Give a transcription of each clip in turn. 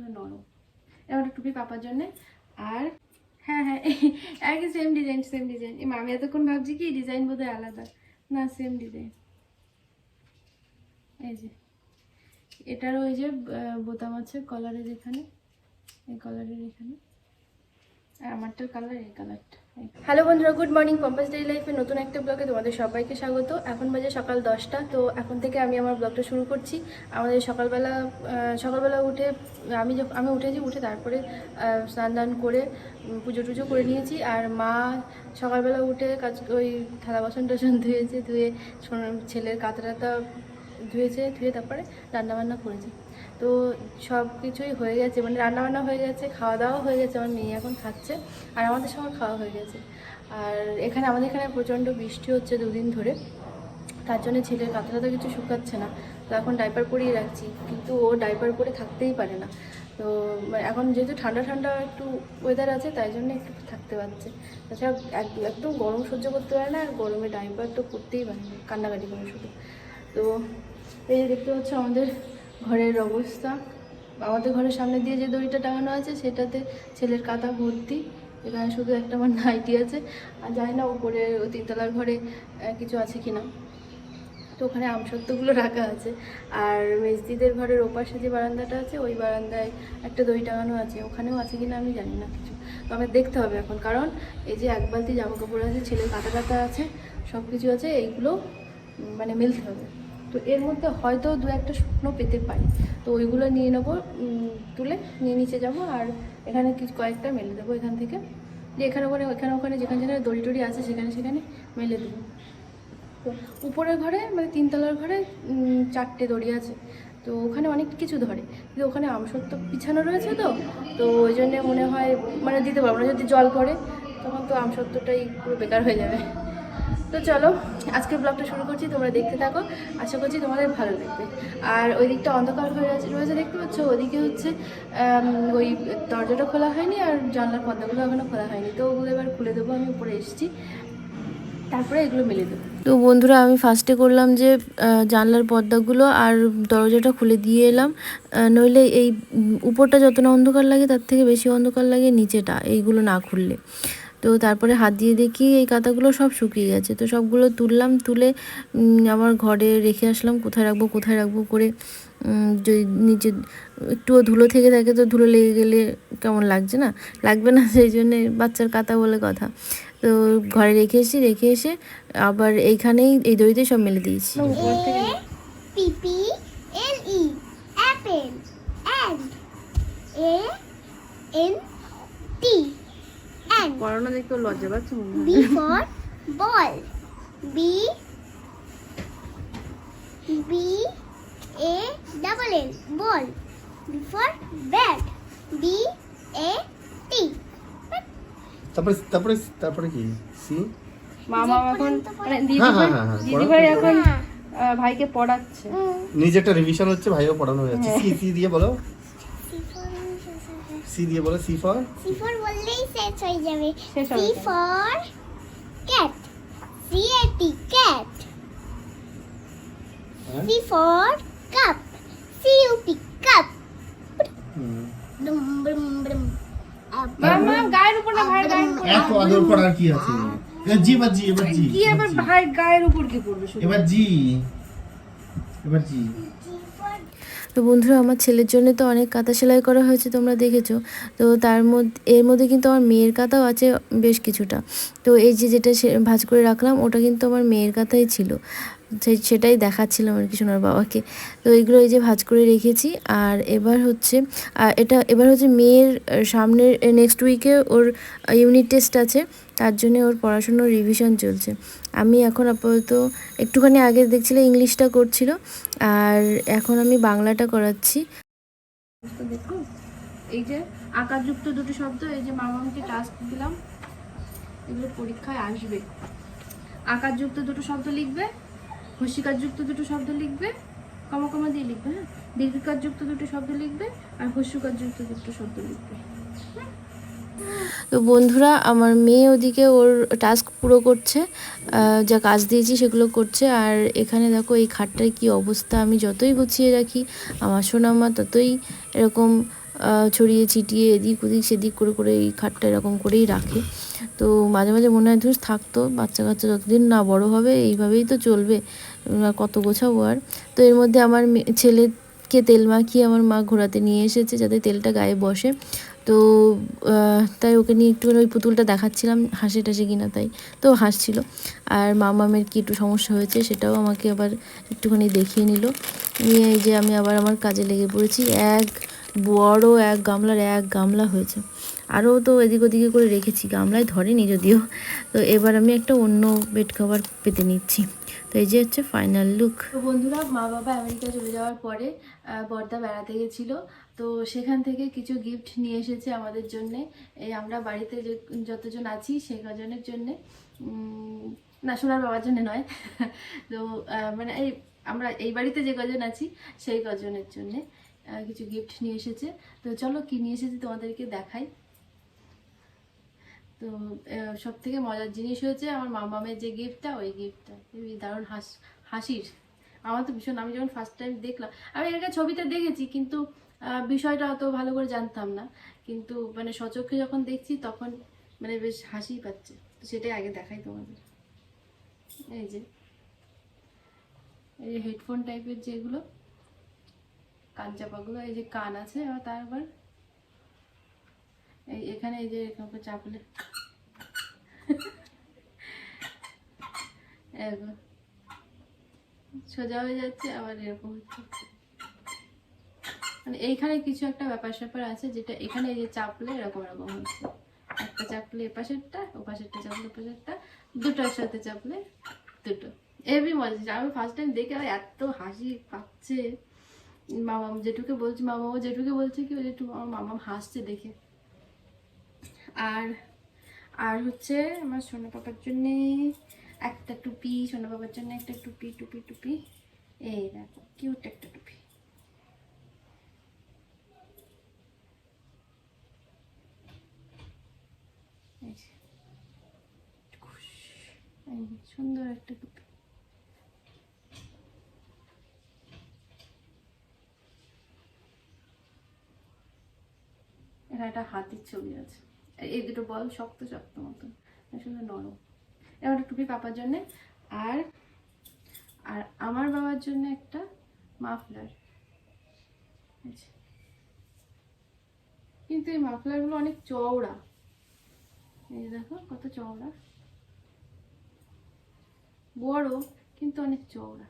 সুন্দর নরম। এবার টুপি পাপার জন্য। আর হ্যাঁ হ্যাঁ একই সেম ডিজাইন সেম ডিজাইন এই আমি এতক্ষণ ভাবছি কি ডিজাইন বোধহয় আলাদা। না সেম ডিজাইন এই যে, এটার ওই যে বোতাম আছে কলারের এখানে। এই কলারের এখানে। আর আমারটার কালার এই কালারটা হ্যালো বন্ধুরা গুড মর্নিং পম্পাস ডে লাইফের নতুন একটা ব্লগে তোমাদের সবাইকে স্বাগত। এখন বাজে সকাল দশটা, তো এখন থেকে আমি আমার ব্লগটা শুরু করছি। আমাদের সকালবেলা সকালবেলা উঠে, আমি যখন আমি উঠেছি, উঠে তারপরে স্নান দান করে পুজো টুজো করে নিয়েছি। আর মা সকালবেলা উঠে কাজ, ওই থালা বাসন টাসন ধুয়েছে, ধুয়ে ছেলের কাঁথা টাতা ধুয়েছে, ধুয়ে তারপরে রান্নাবান্না করেছে। তো সব কিছুই হয়ে গেছে মানে রান্নাবান্না হয়ে গেছে খাওয়া দাওয়া হয়ে গেছে, আমার মেয়ে এখন খাচ্ছে, আর আমাদের সবার খাওয়া হয়ে গেছে। আর এখানে, আমাদের এখানে প্রচণ্ড বৃষ্টি হচ্ছে দুদিন ধরে, তার জন্য ছেলের কাঁথা টাথা কিছু শুকাচ্ছে না, তো এখন ডাইপার পরিয়ে রাখছি, কিন্তু ও ডাইপার পরে থাকতেই পারে না। তো মানে এখন যেহেতু ঠান্ডা ঠান্ডা একটু ওয়েদার আছে, তাই জন্য একটু থাকতে পারছে। তাছাড়া এক- একদম গরম সহ্য করতে পারে না, আর গরমে ডাইপার তো করতেই পারে না, কান্নাকাটি করে শুধু। তো এই দেখতে হচ্ছে আমাদের ঘরের অবস্থা। আমাদের ঘরের সামনে দিয়ে যে দড়িটা টাঙানো আছে, সেটাতে ছেলের কাঁথা ভর্তি। এখানে শুধু একটা আমার নাইটি আছে। আর জানি না ওই তিনতলার ঘরে কিছু আছে কিনা। তো ওখানে আমসত্ত্বগুলো রাখা আছে। আর মেজদিদের ঘরের ওপাশে যে বারান্দাটা আছে, ওই বারান্দায় একটা দই টাঙানো আছে। ওখানেও আছে কিনা আমি জানি না কিছু। তো আমাকে দেখতে হবে এখন, কারণ এই যে এক বালতি জামা কাপড় আছে, ছেলের কাটা কাটা আছে সব কিছু আছে, এইগুলো মানে মেলতে হবে। তো এর মধ্যে হয়তো দু একটা শুকনো পেতে পারি। তো ওইগুলো নিয়ে নেব তুলে নিয়ে নিচে যাব আর এখানে কিছু কয়েকটা মেলে দেবো এখান থেকে। যে এখানে ওখানে ওখানে ওখানে যেখানে যেখানে দড়ি টড়ি আছে সেখানে সেখানে মেলে দেবো। তো উপরের ঘরে মানে তিনতলার ঘরে চারটে দড়ি আছে। তো ওখানে অনেক কিছু ধরে। কিন্তু ওখানে আমসত্ব পিছানো রয়েছে তো তো ওই জন্যে মনে হয় মানে দিতে পারব না। যদি জল পড়ে, তখন তো আমসত্বটাই পুরো বেকার হয়ে যাবে। তো চলো আজকে ব্লগটা শুরু করছি, তোমরা দেখতে থাকো, আশা করছি তোমাদের ভালো লাগবে। আর ওই দিকটা অন্ধকার হয়ে রয়েছে দেখতে পাচ্ছ? ওদিকে হচ্ছে ওই দরজাটা খোলা হয়নি আর জানলার পর্দাগুলো এখনও খোলা হয়নি। তো ওগুলো এবার খুলে দেবো, আমি উপরে এসেছি। তারপরে এগুলো মিলে দেবো। তো বন্ধুরা, আমি ফার্স্টে করলাম যে জানলার পর্দাগুলো আর দরজাটা খুলে দিয়ে এলাম। নইলে এই উপরটা যত না অন্ধকার লাগে, তার থেকে বেশি অন্ধকার লাগে, নিচেটা, এইগুলো না খুললে। তো তারপরে হাত দিয়ে দেখি এই কাঁথাগুলো সব শুকিয়ে গেছে। তো সবগুলো তুললাম, তুলে আমার ঘরে রেখে আসলাম, কোথায় রাখব কোথায় রাখব করে যদি নিচে একটুও ধুলো থেকে থাকে তো ধুলো লেগে গেলে কেমন লাগছে না? লাগবে না, সেই জন্যে বাচ্চার কাঁথা বলে কথা। তো ঘরে রেখে এসেছি, রেখে এসে আবার এইখানেই এই দড়িতে সব মেলে দিয়েছি। E apple পড়ানো দেখতে লজ্জা পাচ্ছে মনে হয়। B for ball. B B A double L ball. B for bat. B A T. তারপরে তারপরে তারপরে কি? সি মামা এখন মানে দিদি হ্যাঁ, ভাই হ্যাঁ, হ্যাঁ, দিদি ভাই এখন আহ, ভাইকে পড়াচ্ছে। নিজেরটা রিভিশন হচ্ছে ভাইও পড়ানো হয়ে যাচ্ছে। সি সি দিয়ে বলো। সি দিয়ে বলো সি ফর? C for বললেই শেষ হয়ে যাবে। C A T cat C for cup C U P cup Brum, brum, brum. Up. মামা গায়ের উপর না ভাইয়ের গায়ের উপর এত আদর করার কি আছে? এবার জি এবার জি এবার জি। কি আবার ভাই গায়ের উপর কি পড়বে শুধু? এবার জি। এবার জি। তো বন্ধুরা, আমার ছেলের জন্য তো অনেক কাঁথা সেলাই করা হয়েছে, তোমরা দেখেছ। তো তার মধ্যে এর মধ্যে কিন্তু আমার মেয়ের কাঁথাও আছে বেশ কিছুটা। তো এই যে যেটা ভাজ করে রাখলাম, ওটা কিন্তু আমার মেয়ের কাঁথাই ছিল। সে- সেটাই দেখাচ্ছিলাম আর কি সোনার বাবাকে। তো এইগুলো এই যে ভাঁজ করে রেখেছি আর এবার হচ্ছে এটা এবার হচ্ছে মেয়ের সামনের নেক্সট উইকে ওর ইউনিট টেস্ট আছে, তার জন্য ওর পড়াশুনোর রিভিশন চলছে। আমি এখন আপাতত একটুখানি আগে দেখছিলে ইংলিশটা করছিল, আর এখন আমি বাংলাটা করাচ্ছি। তো দেখো, এই যে আকারযুক্ত দুটো শব্দ, এই যে মামাকে টাস্ক দিলাম, এগুলো পরীক্ষায় আসবে। আকারযুক্ত দুটো শব্দ লিখবে হস্যিকারযুক্ত দুটো শব্দ লিখবে কমা কমা দিয়ে লিখবে হ্যাঁ? দীর্ঘিকারযুক্ত দুটো শব্দ লিখবে আর হস্যকারযুক্ত দুটো শব্দ লিখবে। তো বন্ধুরা, আমার মেয়ে ওদিকে ওর টাস্ক পুরো করছে যা কাজ দিয়েছি সেগুলো করছে আর এখানে দেখো এই খাটটার কি অবস্থা, আমি যতই গুছিয়ে রাখি, আমার সোনামা ততই এরকম ছড়িয়ে ছিটিয়ে এদিক ওদিক সেদিক করে করে এই খাটটা এরকম করেই রাখে। তো মাঝে মাঝে মনে হয় ধুস থাকতো বাচ্চা কাচ্চা যতদিন না বড় হবে, এইভাবেই তো চলবে। কত গোছাবো আর। তো এর মধ্যে আমার ছেলেকে তেল মাখিয়ে আমার মা ঘোরাতে নিয়ে এসেছে যাতে তেলটা গায়ে বসে। তো তাই ওকে নিয়ে একটুখানি ওই পুতুলটা দেখাচ্ছিলাম, হাসি টাসি কিনা তাই। তো হাসছিল। আর মামামের কি একটু সমস্যা হয়েছে সেটাও আমাকে আবার একটুখানি দেখিয়ে নিল। নিয়ে এই যে আমি আবার আমার কাজে লেগে পড়েছি। এক বড় এক গামলার এক গামলা হয়েছে। আরও তো এদিক ওদিকে করে রেখেছি, গামলায় ধরেনি যদিও। তো এবার আমি একটা অন্য বেড কভার পেতে নিচ্ছি। তো এই যে হচ্ছে ফাইনাল লুক তো বন্ধুরা, মা বাবা আমেরিকা চলে যাওয়ার পরে বর্দা বেড়াতে গেছিল। তো সেখান থেকে কিছু গিফট নিয়ে এসেছে আমাদের জন্যে। এই আমরা বাড়িতে যে যতজন আছি সেই কজনের জন্যে। না, সোনার বাবার জন্য নয়। তো মানে এই আমরা এই বাড়িতে যে কজন আছি, সেই কজনের জন্যে কিছু গিফট নিয়ে এসেছে। তো চলো কি নিয়ে এসেছে তোমাদেরকে দেখাই। তো সব থেকে মজার জিনিস হয়েছে আমার মামামের যে গিফটটা ওই গিফটটা দারুণ হাস, হাসির। আমার তো ভীষণ, আমি যখন ফার্স্ট টাইম দেখলাম, আমি এর ছবিটা দেখেছি, কিন্তু বিষয়টা অত ভালো করে জানতাম না। কিন্তু মানে সচক্ষে যখন দেখছি, তখন মানে বেশ হাসি পাচ্ছে। তো সেটাই আগে দেখাই তোমাদের। এই যে, এই হেডফোন টাইপের যেগুলো কান চাপাগুলো এই যে কান আছে, আবার তারপর এই এখানে এই যে এরকম চাপলে। সোজা হয়ে যাচ্ছে, আবার এরকম হচ্ছে। মানে এইখানে কিছু একটা ব্যাপার স্যাপার আছে যেটা এখানে এই যে চাপলে এরকম এরকম হচ্ছে। একটা চাপলে এ পাশেরটা, ও পাশেরটা চাপলে ও পাশেরটা দুটো একসাথে চাপলে দুটো। এবি মজা আমি ফার্স্ট টাইম দেখে আমার এত হাসি পাচ্ছে। মামা জেঠুকে বলছি মামা জেঠুকে বলছে, কি ওই জেঠু আমার মামা হাসছে দেখে। আর আর হচ্ছে আমার সোনা পাপার জন্যে একটা টুপি, সোনা বাবার জন্য একটা টুপি টুপি টুপি। এই দেখো কিউট একটা টুপি। সুন্দর একটা টুপি। এখানে একটা হাতির ছবি আছে। এই দুটো বল শক্ত শক্ত মতন। আসলে নরম। এবার একটা টুপি পাপার জন্য। আর আর আমার বাবার জন্য একটা মাফলার। কিন্তু এই মাফলারগুলো অনেক চওড়া। এই দেখো, কত চওড়া। বড়, কিন্তু অনেক চওড়া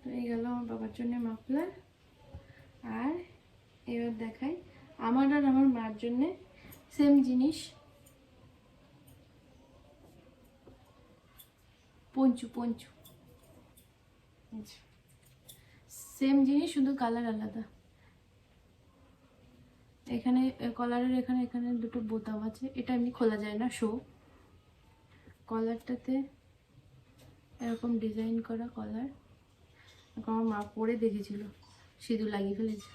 তো এই গেল আমার বাবার জন্য মাফলার। আর এবার দেখাই আমার আর আমার মার জন্যে সেম জিনিস। পঞ্চু পঞ্চু। সেম জিনিস, শুধু কালার আলাদা। এখানে কলারের এখানে এখানে দুটো বোতাম আছে। এটা এমনি খোলা যায় না শো কলারটাতে এরকম ডিজাইন করা কলার আমার মা পরে দেখেছিল, সিঁদুর লাগিয়ে ফেলেছে।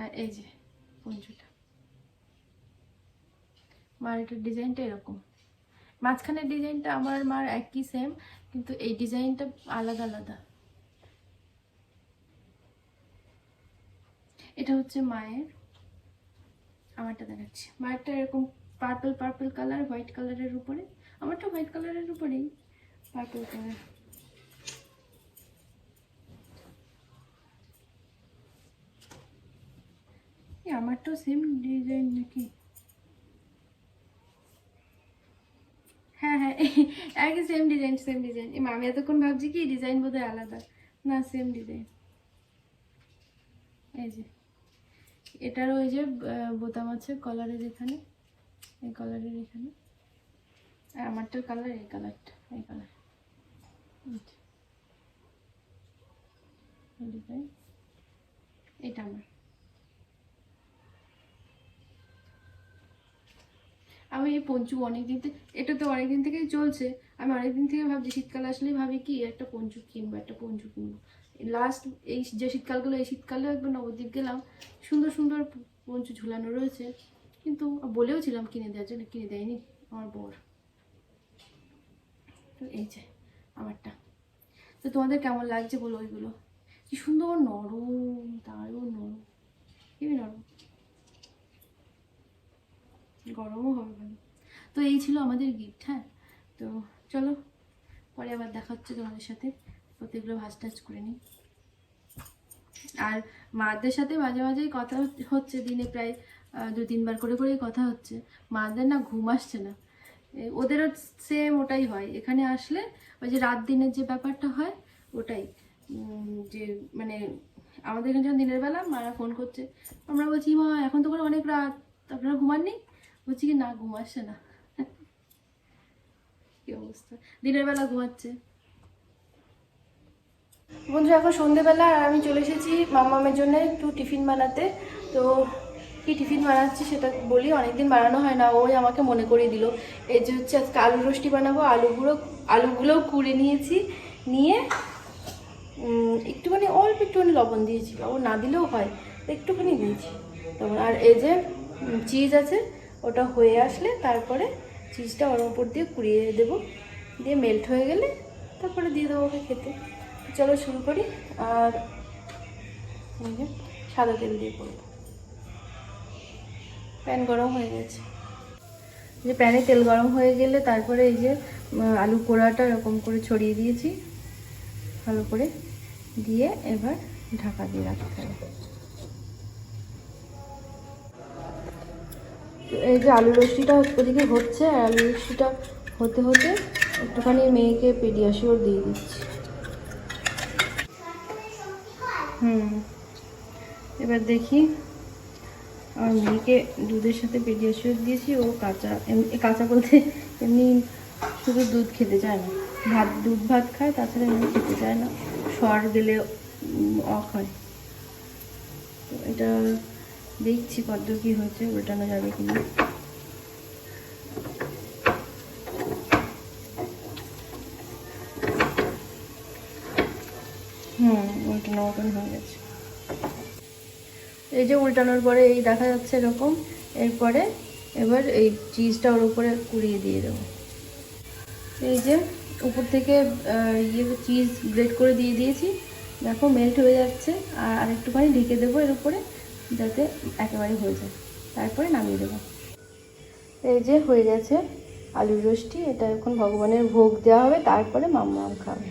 আর এই যে পঞ্চুটা। মার এটার ডিজাইনটা এরকম। মাঝখানের ডিজাইনটা আমার মার একই সেম কিন্তু এই ডিজাইনটা আলাদা আলাদা। এটা হচ্ছে মায়ের, আমারটা দেখাচ্ছি। মায়েরটা এরকম পার্পল পার্পল কালার হোয়াইট কালারের উপরে। আমারটা হোয়াইট কালারের উপরেই। পার্পল কালার আমারটাও সেম ডিজাইন নাকি? হ্যাঁ হ্যাঁ একই সেম ডিজাইন সেম ডিজাইন আমি এতক্ষণ ভাবছি কি ডিজাইন বোধহয় আলাদা। না সেম ডিজাইন এই যে, এটারও ওই যে বোতাম আছে কলারের এখানে। এই কলারের এখানে। আর আমারটার কালার এই কালারটা এই কালার এটা আমার। আমি এই পঞ্চু অনেকদিন থেকে এটা তো অনেকদিন থেকেই চলছে। আমি অনেকদিন থেকে ভাবছি, শীতকাল আসলেই ভাবি কি একটা পঞ্চু কিনবো, একটা পঞ্চু কিনবো। লাস্ট এই যে শীতকালগুলো, এই শীতকালেও একবার নবদ্বীপ গেলাম। সুন্দর সুন্দর পঞ্চু ঝুলানো রয়েছে। কিন্তু বলেও ছিলাম কিনে দেওয়ার জন্য, কিনে দেয়নি আমার বর। তো এই যে, আমারটা। তো তোমাদের কেমন লাগছে বলো ওইগুলো? কি সুন্দর নরম, দারুণ নরম। হেবি নরম। গরমও হবে ভালো তো এই ছিল আমাদের গিফট হ্যাঁ? তো চলো, পরে আবার দেখা হচ্ছে তোমাদের সাথে। প্রত্যেকগুলো ভাজ টাজ করে নিই। আর মাদের সাথে মাঝে মাঝেই কথা হচ্ছে, দিনে প্রায় দু তিনবার করে করেই কথা হচ্ছে। মাদের না ঘুম আসছে না। ওদেরও সেম ওটাই হয়। এখানে আসলে ওই যে রাত দিনের যে ব্যাপারটা হয়, ওটাই। যে মানে আমাদের এখানে যখন দিনের বেলা মারা ফোন করছে, আমরা বলছি, মা, এখন তো করে অনেক রাত, আপনারা ঘুমাননি? বলছি কি, না ঘুমাচ্ছে না। কি অবস্থা। দিনের বেলা ঘুমাচ্ছে। বন্ধুরা, এখন সন্ধেবেলা, আর আমি চলে এসেছি মামামের জন্য একটু টিফিন বানাতে। তো কি টিফিন বানাচ্ছি সেটা বলি, অনেকদিন বানানো হয় না, ওই আমাকে মনে করিয়ে দিল। এই যে হচ্ছে আজকে আলু রোস্টি বানাবো, আলুগুলো আলুগুলোও কুড়ে নিয়েছি, নিয়ে একটুখানি, অল্প একটুখানি লবণ দিয়েছি। লবণ না দিলেও হয়, একটুখানি দিয়েছি। তখন আর এই যে চিজ আছে, ওটা হয়ে আসলে তারপরে চিজটা ওর উপর দিয়ে কুড়িয়ে দেবো। দিয়ে মেল্ট হয়ে গেলে তারপরে দিয়ে দেবো ওকে খেতে। চলো শুরু করি, আর সাদা তেল দিয়ে করব। প্যান গরম হয়ে গেছে। যে প্যানে তেল গরম হয়ে গেলে তারপরে এই যে আলু পোড়াটা এরকম করে ছড়িয়ে দিয়েছি। ভালো করে দিয়ে এবার ঢাকা দিয়ে রাখতে হবে। এই যে আলু রোস্টিটা ওদিকে হচ্ছে আর আলু রোস্টিটা হতে হতে একটুখানি মেয়েকে পেডিয়াশিওর দিয়ে দিচ্ছি। হুম, এবার দেখি আমার মেয়েকে দুধের সাথে পেডিয়াশিওর দিয়েছি ও কাঁচা এমনি কাঁচা বলতে এমনি শুধু দুধ খেতে চায় না। ভাত দুধ ভাত খায় তাছাড়া এমনি খেতে চায় না। সর উম, অক হয়। তো এটা দেখছি কত কী হয়েছে উল্টানো যাবে কিনা। হুম উল্টানো মতন হয়ে গেছে। এই যে উল্টানোর পরে এই দেখা যাচ্ছে এরকম, এরপরে এবার এই চিজটা ওর উপরে কুড়িয়ে দিয়ে দেবো। এই যে উপর থেকে ইয়ে চিজ গ্রেট করে দিয়ে দিয়েছি। দেখো মেল্ট হয়ে যাচ্ছে, আর আরেকটুখানি ঢেকে দেবো এর উপরে, যাতে একেবারে হয়ে যায়। তারপরে নামিয়ে দেবো। এই যে হয়ে গেছে আলুর রোস্টি এটা এখন ভগবানের ভোগ দেওয়া হবে, তারপরে মাম্মা খাবে।